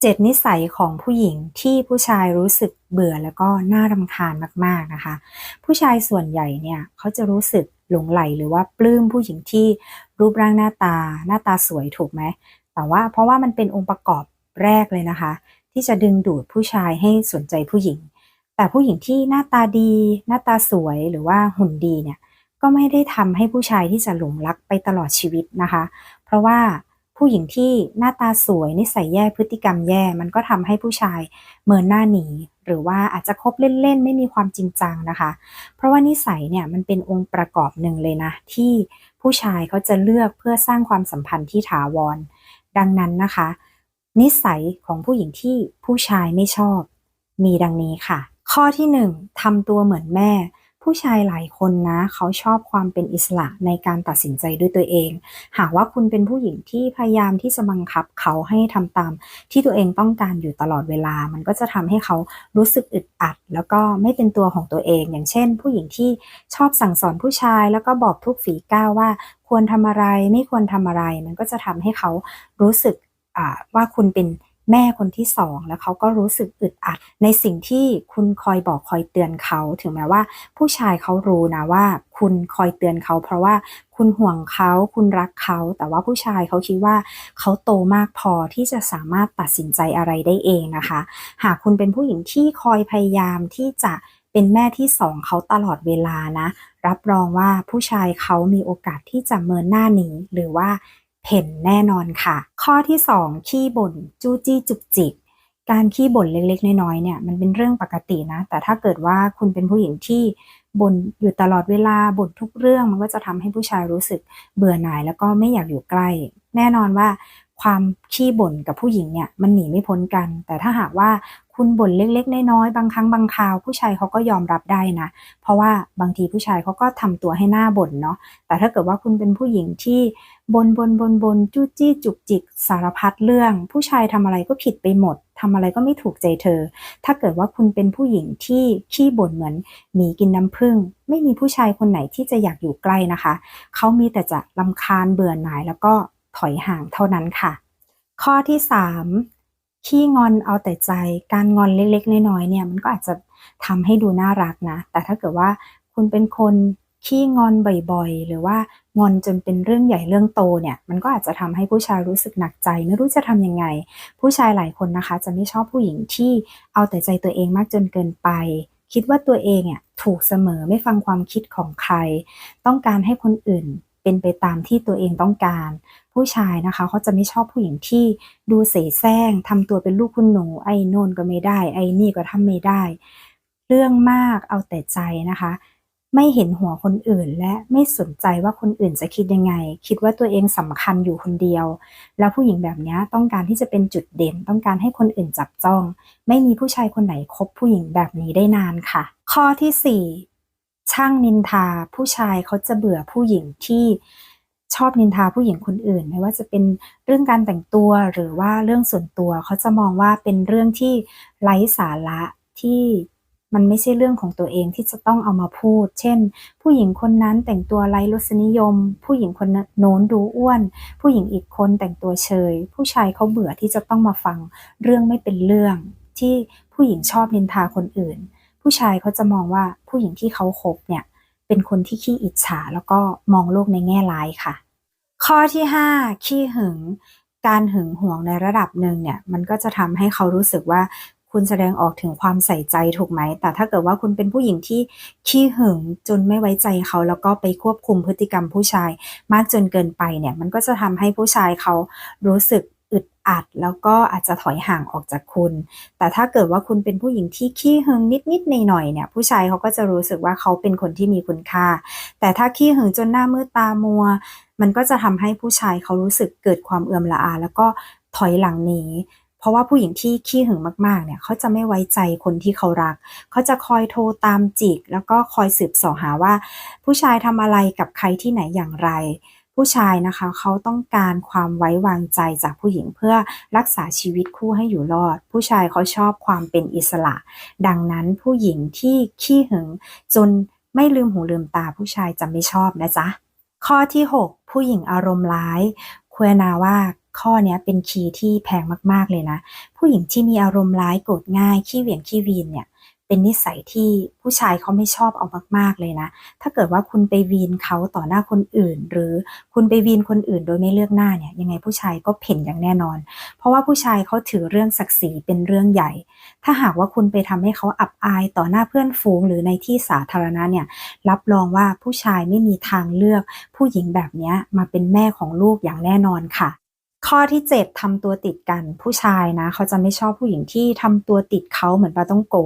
เจ็ดนิสัยของผู้หญิงที่ผู้ชายรู้สึกเบื่อแล้วก็น่ารำคาญมากๆนะคะ ผู้ชายส่วนใหญ่เนี่ยเขาจะรู้สึกหลงไหลหรือว่าปลื้มผู้หญิงที่รูปร่างหน้าตา หน้าตาสวยถูกไหมแต่ว่าเพราะว่ามันเป็นองค์ประกอบแรกเลยนะคะ ที่จะดึงดูดผู้ชายให้สนใจผู้หญิง แต่ผู้หญิงที่หน้าตาดี หน้าตาสวยหรือว่าหุ่นดีเนี่ยก็ไม่ได้ทำให้ผู้ชายที่จะหลงรักไปตลอดชีวิตนะคะ เพราะว่า ผู้หญิงที่หน้าตาสวยนิสัยแย่พฤติกรรมแย่ มันก็ทำให้ผู้ชายเมินหน้าหนีหรือว่าอาจจะคบเล่นๆ ไม่มีความจริงจังนะคะ เพราะว่านิสัยเนี่ยมันเป็นองค์ประกอบหนึ่งเลยนะ ที่ผู้ชายเขาจะเลือกเพื่อสร้างความสัมพันธ์ที่ถาวร ดังนั้นนะคะ นิสัยของผู้หญิงที่ผู้ชายไม่ชอบ มีดังนี้ค่ะ ข้อที่หนึ่งทำตัวเหมือนแม่ ผู้ชายหลายคนนะ เขาชอบความเป็นอิสระในการตัดสินใจด้วยตัวเอง หากว่าคุณเป็นผู้หญิงที่พยายามที่จะบังคับเขาให้ทำตาม ที่ตัวเองต้องการอยู่ตลอดเวลา มันก็จะทำให้เขารู้สึกอึดอัด แล้วก็ไม่เป็นตัวของตัวเอง อย่างเช่น ผู้หญิงที่ชอบสั่งสอนผู้ชาย แล้วก็บอกทุกฝีก้าวว่า ควรทำอะไรไม่ควรทำอะไร มันก็จะทำให้เขารู้สึกว่าคุณเป็น แม่คนที่สองแล้วเขาก็รู้สึกอึดอัด ในสิ่งที่คุณคอยบอกคอยเตือนเขา ถึงแม้ว่า ผู้ชายเขารู้นะว่า คุณคอยเตือนเขา เพราะว่าคุณห่วงเขาคุณรักเขา แต่ว่าผู้ชายเขาคิดว่าเขาโตมากพอที่จะสามารถตัดสินใจอะไรได้เองนะคะ หากคุณเป็นผู้หญิงที่คอยพยายามที่จะเป็นแม่ที่สองเขาตลอดเวลานะ รับรองว่าผู้ชายเขามีโอกาสที่จะเมินหน้าหนีหรือว่า เพ่นแน่นอนค่ะ ข้อที่ 2 ขี้บ่นจู้จี้จุกจิกการขี้บ่นเล็กๆ น้อยๆ เนี่ยมันเป็นเรื่องปกตินะ แต่ถ้าเกิดว่าคุณเป็นผู้หญิงที่บ่นอยู่ตลอดเวลาบ่นทุกเรื่อง มันก็จะทำให้ผู้ชายรู้สึกเบื่อหน่ายแล้วก็ไม่อยากอยู่ใกล้ แน่นอนว่าความขี้บ่นกับผู้หญิงเนี่ยมันหนีไม่พ้นกัน แต่ถ้าหากว่า คุณบ่นเล็กๆ น้อยๆ บางครั้งบางคราว ผู้ชายเขาก็ยอมรับได้นะ เพราะว่าบางทีผู้ชายเขาก็ทำตัวให้หน้าบ่นเนาะ แต่ถ้าเกิดว่าคุณเป็นผู้หญิงที่บนบนบนบนจู้จี้จุกจิกสารพัดเรื่อง ผู้ชายทำอะไรก็ผิดไปหมดทำอะไรก็ไม่ถูกใจเธอ ถ้าเกิดว่าคุณเป็นผู้หญิงที่ขี้บ่นเหมือนหมีกินน้ำผึ้งไม่มีผู้ชายคนไหนที่จะอยากอยู่ใกล้นะคะ เขามีแต่จะลำคาญเบื่อหน่ายแล้วก็ถอยห่างเท่านั้นค่ะ ข้อที่ 3 ขี้งอนเอาแต่ใจการงอนเล็กๆน้อยๆเนี่ยมันก็อาจจะทำให้ดูน่ารักนะ แต่ถ้าเกิดว่าคุณเป็นคนขี้งอนบ่อยๆ หรือว่างอนจนเป็นเรื่องใหญ่เรื่องโตเนี่ย มันก็อาจจะทำให้ผู้ชายรู้สึกหนักใจ ไม่รู้จะทำยังไง ผู้ชายหลายคนนะคะ จะไม่ชอบผู้หญิงที่เอาแต่ใจตัวเองมากจนเกินไป คิดว่าตัวเองอะถูกเสมอไม่ฟังความคิดของใคร ต้องการให้คนอื่น เป็นไปตามที่ตัวเองต้องการ ผู้ชายนะคะเขาจะไม่ชอบผู้หญิงที่ดูเสแสร้งทำตัวเป็นลูกคุณหนู ไอ้นนก็ไม่ได้ ไอ้นี่ก็ทำไม่ได้ เรื่องมากเอาแต่ใจนะคะ ไม่เห็นหัวคนอื่นและไม่สนใจว่าคนอื่นจะคิดยังไง คิดว่าตัวเองสำคัญอยู่คนเดียว แล้วผู้หญิงแบบนี้ต้องการที่จะเป็นจุดเด่น ต้องการให้คนอื่นจับจ้อง ไม่มีผู้ชายคนไหนคบผู้หญิงแบบนี้ได้นานค่ะ ข้อที่4 ช่างนินทาผู้ชายเขาจะเบื่อผู้หญิงที่ชอบนินทาผู้หญิงคนอื่น ไม่ว่าจะเป็นเรื่องการแต่งตัวหรือว่าเรื่องส่วนตัวเขาจะมองว่าเป็นเรื่องที่ไร้สาระที่มันไม่ใช่เรื่องของตัวเองที่จะต้องเอามาพูด เช่น ผู้หญิงคนนั้นแต่งตัวไร้รสนิยม ผู้หญิงคนโน้นดูอ้วน ผู้หญิงอีกคนแต่งตัวเชยผู้ชายเขาเบื่อที่จะต้องมาฟังเรื่องไม่เป็นเรื่องที่ผู้หญิงชอบนินทาคนอื่น ผู้ชายเขาจะมองว่าผู้หญิงที่เขาคบเนี่ยเป็นคนที่ขี้อิจฉาแล้วก็มองโลกในแง่ร้ายค่ะ ข้อที่ 5 ขี้หึง การหึงหวงในระดับหนึ่งเนี่ยมันก็จะทำให้เขารู้สึกว่าคุณแสดงออกถึงความใส่ใจถูกไหม แต่ถ้าเกิดว่าคุณเป็นผู้หญิงที่ขี้หึงจนไม่ไว้ใจเขา แล้วก็ไปควบคุมพฤติกรรมผู้ชายมากจนเกินไปเนี่ย มันก็จะทำให้ผู้ชายเขารู้สึก อัดแล้วก็อาจจะถอยห่างออกจากคุณ แต่ถ้าเกิดว่าคุณเป็นผู้หญิงที่ขี้หึงนิดๆหน่อยเนี่ย ผู้ชายเขาก็จะรู้สึกว่าเขาเป็นคนที่มีคุณค่า แต่ถ้าขี้หึงจนหน้ามืดตามัว มันก็จะทำให้ผู้ชายเขารู้สึกเกิดความเอื่อมละอา แล้วก็ถอยหลังหนีเพราะว่าผู้หญิงที่ขี้หึงมากๆ เนี่ยเขาจะไม่ไว้ใจคนที่เขารัก เขาจะคอยโทรตามจิก แล้วก็คอยสืบสอหาว่า ผู้ชายทำอะไรกับใครที่ไหนอย่างไร ผู้ชายนะคะเขาต้องการความไว้วางใจจากผู้หญิงเพื่อรักษาชีวิตคู่ให้อยู่รอด ผู้ชายเขาชอบความเป็นอิสระ ดังนั้นผู้หญิงที่ขี้หึงจนไม่ลืมหูลืมตาผู้ชายจะไม่ชอบนะจ๊ะ ข้อที่ 6 ผู้หญิงอารมณ์ร้ายควนาว่าข้อนี้เป็นคีย์ที่แพงมากๆเลยนะ ผู้หญิงที่มีอารมณ์ร้ายโกรธง่าย ขี้เหวี่ยงขี้วีนเนี่ย เป็นนิสัยที่ผู้ชายเขาไม่ชอบเอามากๆเลยนะ ถ้าเกิดว่าคุณไปวีนเขาต่อหน้าคนอื่น หรือคุณไปวีนคนอื่นโดยไม่เลือกหน้าเนี่ยยังไงผู้ชายก็เพ่นอย่างแน่นอน เพราะว่าผู้ชายเขาถือเรื่องศักดิ์ศรีเป็นเรื่องใหญ่ ถ้าหากว่าคุณไปทำให้เขาอับอายต่อหน้าเพื่อนฝูง หรือในที่สาธารณะเนี่ยรับรองว่าผู้ชายไม่มีทางเลือก ผู้หญิงแบบเนี้ยมาเป็นแม่ของลูกอย่างแน่นอนค่ะข้อที่ 7ทำตัวติดกันผู้ชายนะ เขาจะไม่ชอบผู้หญิงที่ทำตัวติดเขาเหมือนปลาต้องโก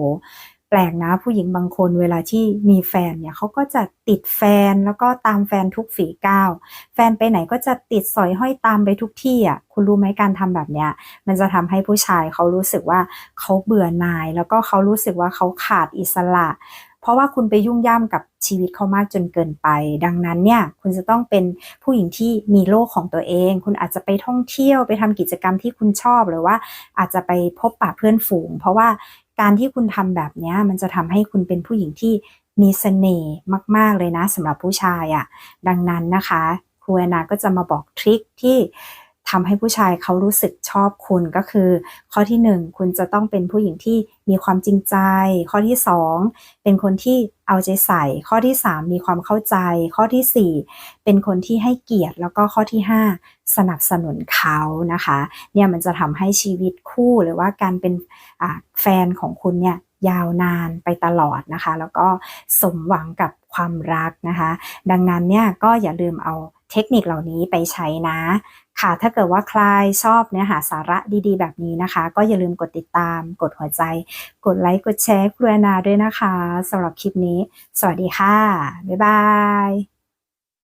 ปลกนะ ผู้หญิงบางคนเวลาที่มีแฟนเนี่ยเขาก็จะติดแฟนแล้วก็ตามแฟนทุกฝีก้าวแฟนไปไหนก็จะติดสอยห้อยตามไปทุกที่อะคุณรู้ไหมการทำแบบเนี้ยมันจะทำให้ผู้ชายเขารู้สึกว่าเขาเบื่อหน่าย แล้วก็เขารู้สึกว่าเขาขาดอิสระ เพราะว่าคุณไปยุ่งย่ำกับชีวิตเขามากจนเกินไป ดังนั้นเนี่ยคุณจะต้องเป็นผู้หญิงที่มีโลกของตัวเอง คุณอาจจะไปท่องเที่ยวไปทำกิจกรรมที่คุณชอบหรือว่าอาจจะไปพบปะเพื่อนฝูง เพราะว่า การที่คุณทำแบบนี้มันจะทำให้คุณเป็นผู้หญิงที่มีเสน่ห์มาก ๆ เลยนะสำหรับผู้ชายอะ่ะ ดังนั้นนะคะครูแอนนาก็จะมาบอกทริคที่ ทำให้ผู้ชายเขารู้สึกชอบคุณก็คือ ข้อที่หนึ่งคุณจะต้องเป็นผู้หญิงที่มีความจริงใจ ข้อที่สองเป็นคนที่เอาใจใส่ ข้อที่สามมีความเข้าใจ ข้อที่สี่เป็นคนที่ให้เกียรติแล้วก็ข้อที่ห้าสนับสนุนเขานะคะเนี่ยมันจะทำให้ชีวิตคู่หรือว่าการเป็นอ่าแฟนของคุณเนี่ยยาวนานไปตลอดนะคะ แล้วก็สมหวังกับความรักนะคะ ดังนั้นเนี่ยก็อย่าลืมเอา เทคนิคเหล่านี้ไปใช้นะ ค่ะ ถ้าเกิดว่าใครชอบเนื้อหาสาระดีๆ แบบนี้นะคะ ก็อย่าลืมกดติดตาม กดหัวใจ กดไลค์ กดแชร์ครูแอนนาด้วยนะคะสำหรับคลิปนี้ สวัสดีค่ะ บ๊ายบาย